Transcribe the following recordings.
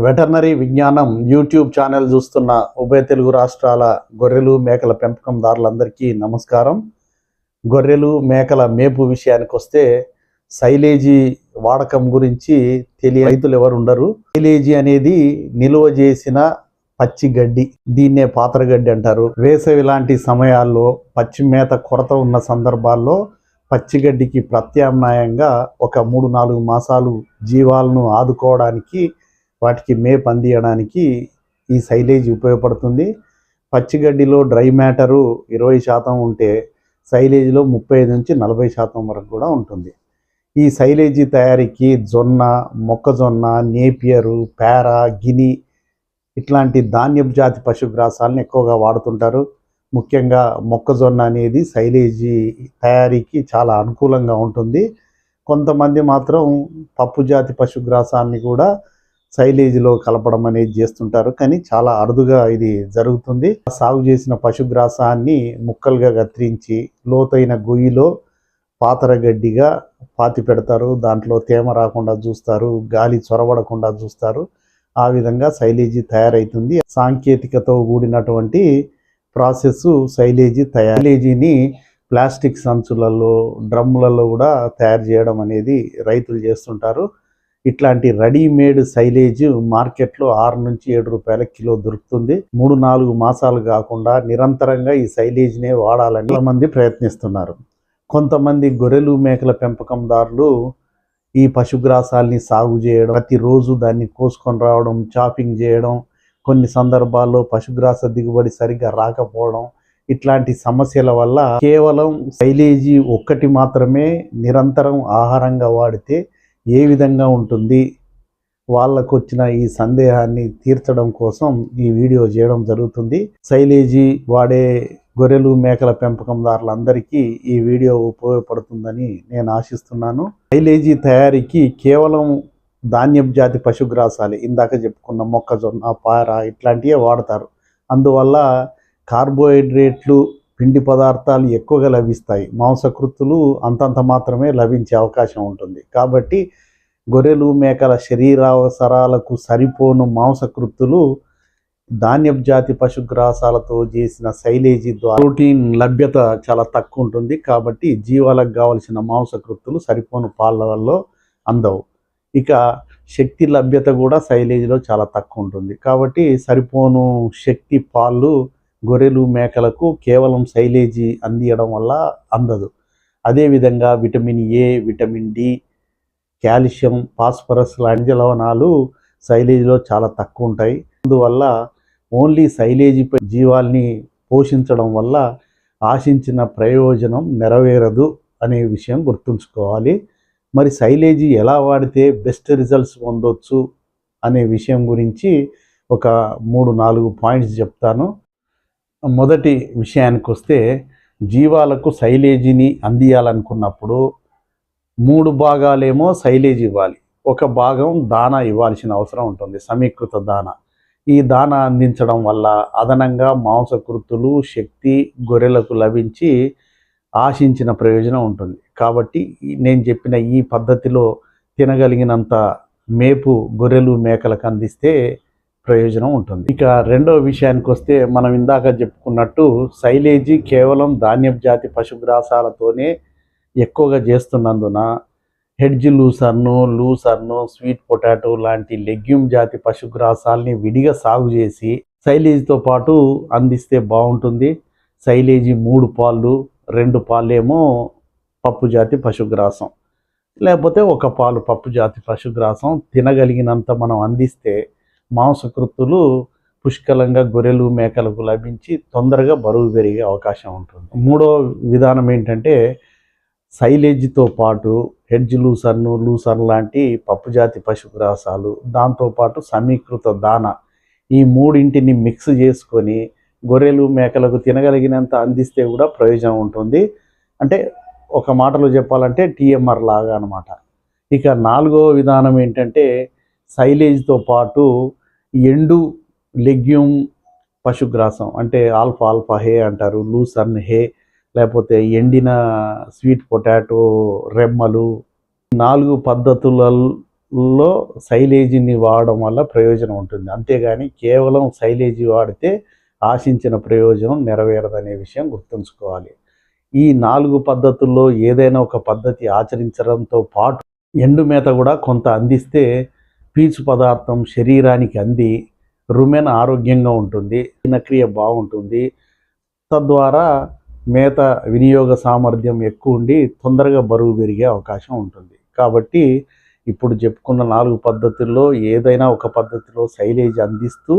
Veterinary విజ్ఞానం YouTube channel చూస్తున్న ఉభయ తెలుగు రాష్ట్రాల గొర్రెలు మేకల పెంపకందారులందరికీ నమస్కారం. గొర్రెలు మేకల మేపు విషయానికి వస్తే సైలేజీ వాడకం గురించి తెలియ రైతులు ఎవరు ఉండరు. సైలేజీ అనేది నిలువ చేసిన పచ్చి గడ్డి దీన్నే పాత్రగడ్డి అంటారు. వేసవి లాంటి సమయాల్లో పచ్చి మేత కొరత ఉన్న సందర్భాల్లో పచ్చిగడ్డికి ప్రత్యామ్నాయంగా ఒక మూడు నాలుగు మాసాలు జీవాలను ఆదుకోవడానికి వాటికి మేపు అందియడానికి ఈ సైలేజ్ ఉపయోగపడుతుంది. పచ్చిగడ్డిలో డ్రై మ్యాటరు ఇరవై శాతం ఉంటే సైలేజ్లో ముప్పై ఐదు నుంచి నలభై శాతం వరకు కూడా ఉంటుంది. ఈ సైలేజీ తయారీకి జొన్న మొక్కజొన్న నేపియరు పేర గిని ఇట్లాంటి ధాన్యపు జాతి పశుగ్రాసాలను ఎక్కువగా వాడుతుంటారు. ముఖ్యంగా మొక్కజొన్న అనేది సైలేజీ తయారీకి చాలా అనుకూలంగా ఉంటుంది. కొంతమంది మాత్రం పప్పు జాతి పశుగ్రాసాన్ని కూడా సైలేజీలో కలపడం అనేది చేస్తుంటారు. కానీ చాలా అరుదుగా ఇది జరుగుతుంది. సాగు చేసిన పశుగ్రాసాన్ని ముక్కలుగా కత్తిరించి లోతైన గొయ్యిలో పాతరగడ్డిగా పాతి పెడతారు. దాంట్లో తేమ రాకుండా చూస్తారు. గాలి చొరబడకుండా చూస్తారు. ఆ విధంగా సైలేజీ తయారవుతుంది సాంకేతికతో కూడినటువంటి ప్రాసెస్ సైలేజీ తయారు. సైలేజీని ప్లాస్టిక్ సంచులలో డ్రమ్ములలో కూడా తయారు చేయడం అనేది రైతులు చేస్తుంటారు. ఇట్లాంటి రెడీమేడ్ సైలేజ్ మార్కెట్లో ఆరు నుంచి ఏడు రూపాయల కిలో దొరుకుతుంది. మూడు నాలుగు మాసాలు కాకుండా నిరంతరంగా ఈ సైలేజ్నే వాడాలని మంది ప్రయత్నిస్తున్నారు. కొంతమంది గొర్రెలు మేకల పెంపకందారులు ఈ పశుగ్రాసాల్ని సాగు చేయడం ప్రతిరోజు దాన్ని కోసుకొని రావడం చాపింగ్ చేయడం కొన్ని సందర్భాల్లో పశుగ్రాస దిగుబడి సరిగ్గా రాకపోవడం ఇట్లాంటి సమస్యల వల్ల కేవలం సైలేజీ ఒక్కటి మాత్రమే నిరంతరం ఆహారంగా వాడితే ఏ విధంగా ఉంటుంది వాళ్ళకు వచ్చిన ఈ సందేహాన్ని తీర్చడం కోసం ఈ వీడియో చేయడం జరుగుతుంది. శైలేజీ వాడే గొర్రెలు మేకల పెంపకందారులందరికీ ఈ వీడియో ఉపయోగపడుతుందని నేను ఆశిస్తున్నాను. శైలేజీ తయారీకి కేవలం ధాన్యం జాతి పశుగ్రాసాలు ఇందాక చెప్పుకున్న మొక్కజొన్న పార ఇట్లాంటివే వాడతారు. అందువల్ల కార్బోహైడ్రేట్లు పిండి పదార్థాలు ఎక్కువగా లభిస్తాయి. మాంసకృత్తులు అంతంత మాత్రమే లభించే అవకాశం ఉంటుంది. కాబట్టి గొర్రెలు మేకల శరీరావసరాలకు సరిపోను మాంసకృత్తులు ధాన్యం జాతి పశుగ్రాసాలతో చేసిన శైలేజీ ద్వారా ప్రోటీన్ లభ్యత చాలా తక్కువ ఉంటుంది. కాబట్టి జీవాలకు కావలసిన మాంసకృత్తులు సరిపోను పాలలో అందవు. ఇక శక్తి లభ్యత కూడా శైలేజీలో చాలా తక్కువ ఉంటుంది. కాబట్టి సరిపోను శక్తి పాలు గొర్రెలు మేకలకు కేవలం సైలేజీ అందియడం వల్ల అందదు. అదేవిధంగా vitamin A vitamin D calcium phosphorus లాంటి లవణాలు సైలేజీలో చాలా తక్కువ ఉంటాయి. అందువల్ల ఓన్లీ సైలేజీపై జీవాల్ని పోషించడం వల్ల ఆశించిన ప్రయోజనం నెరవేరదు అనే విషయం గుర్తుంచుకోవాలి. మరి సైలేజీ ఎలా వాడితే బెస్ట్ రిజల్ట్స్ పొందొచ్చు అనే విషయం గురించి ఒక మూడు నాలుగు పాయింట్స్ చెప్తాను. మొదటి విషయానికి వస్తే జీవాలకు సైలేజీని అందియాలనుకున్నప్పుడు మూడు భాగాలేమో సైలేజ్ ఇవ్వాలి. ఒక భాగం దానా ఇవ్వాల్సిన అవసరం ఉంటుంది సమీకృత దానా. ఈ దాన అందించడం వల్ల అదనంగా మాంసకృతులు శక్తి గొర్రెలకు లభించి ఆశించిన ప్రయోజనం ఉంటుంది. కాబట్టి నేను చెప్పిన ఈ పద్ధతిలో తినగలిగినంత మేపు గొర్రెలు మేకలకు అందిస్తే ప్రయోజనం ఉంటుంది. ఇక రెండవ విషయానికి వస్తే మనం ఇందాక చెప్పుకున్నట్టు సైలేజీ కేవలం ధాన్యపు జాతి పశుగ్రాసాలతోనే ఎక్కువగా చేస్తున్నందున హెడ్జ్ లూసర్ను లూసర్ను స్వీట్ పొటాటో లాంటి లెగ్యూమ్ జాతి పశుగ్రాసాలని విడిగా సాగు చేసి సైలేజీతో పాటు అందిస్తే బాగుంటుంది. సైలేజీ మూడు పాలు రెండు పాలేమో పప్పు జాతి పశుగ్రాసం లేకపోతే ఒక పాలు పప్పు జాతి పశుగ్రాసం తినగలిగినంత మనం అందిస్తే మాంసకృత్తులు పుష్కలంగా గొర్రెలు మేకలకు లభించి తొందరగా బరువు పెరిగే అవకాశం ఉంటుంది. మూడో విధానం ఏంటంటే సైలేజ్తో పాటు హెడ్జ్ లూసర్ను లూసర్ లాంటి పప్పుజాతి పశుగ్రాసాలు దాంతోపాటు సమీకృత దాన ఈ మూడింటిని మిక్స్ చేసుకొని గొర్రెలు మేకలకు తినగలిగినంత అందిస్తే కూడా ప్రయోజనం ఉంటుంది. అంటే ఒక మాటలో చెప్పాలంటే టీఎంఆర్ లాగా అనమాట ఇక నాలుగో విధానం ఏంటంటే సైలేజ్తో పాటు ఎండు లెగ్యూమ్ పశుగ్రాసం అంటే ఆల్ఫా ఆల్ఫా హే అంటారు లూసన్ హే లేకపోతే ఎండిన స్వీట్ పొటాటో రెమ్మలు నాలుగు పద్ధతులలో సైలేజీని వాడడం వల్ల ప్రయోజనం ఉంటుంది. అంతేగాని కేవలం సైలేజీ వాడితే ఆశించిన ప్రయోజనం నెరవేరదనే విషయం గుర్తుంచుకోవాలి. ఈ నాలుగు పద్ధతుల్లో ఏదైనా ఒక పద్ధతి ఆచరించడంతో పాటు ఎండు మేత కూడా కొంత అందిస్తే పీచు పదార్థం శరీరానికి అంది రుమెన్ ఆరోగ్యంగా ఉంటుంది జీర్ణక్రియ బాగుంటుంది. తద్వారా మేత వినియోగ సామర్థ్యం ఎక్కువ ఉండి తొందరగా బరువు పెరిగే అవకాశం ఉంటుంది. కాబట్టి ఇప్పుడు చెప్పుకున్న నాలుగు పద్ధతుల్లో ఏదైనా ఒక పద్ధతిలో సైలేజ్ అందిస్తూ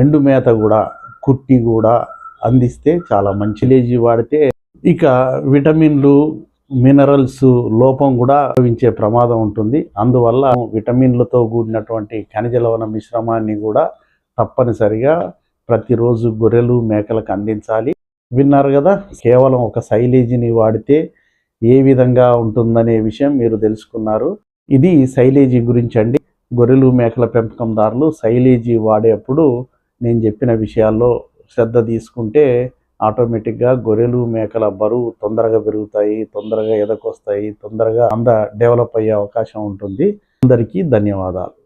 ఎండు మేత కూడా కుట్టి కూడా అందిస్తే చాలా మంచి లేజీ వాడితే ఇక విటమిన్లు మినరల్స్ లోపం కూడా భవించే ప్రమాదం ఉంటుంది. అందువల్ల విటమిన్లతో కూడినటువంటి ఖనిజ లవణ మిశ్రమాన్ని కూడా తప్పనిసరిగా ప్రతిరోజు గొర్రెలు మేకలకు అందించాలి. విన్నారు కదా కేవలం ఒక సైలేజీని వాడితే ఏ విధంగా ఉంటుందనే విషయం మీరు తెలుసుకున్నారు. ఇది సైలేజీ గురించి అండి. గొర్రెలు మేకల పెంపకందారులు సైలేజీ వాడేప్పుడు నేను చెప్పిన విషయాల్లో శ్రద్ధ తీసుకుంటే ఆటోమేటిక్గా గొర్రెలు మేకల బరువు తొందరగా పెరుగుతాయి తొందరగా ఎదకొస్తాయి తొందరగా అంద డెవలప్ అయ్యే అవకాశం ఉంటుంది. అందరికీ ధన్యవాదాలు.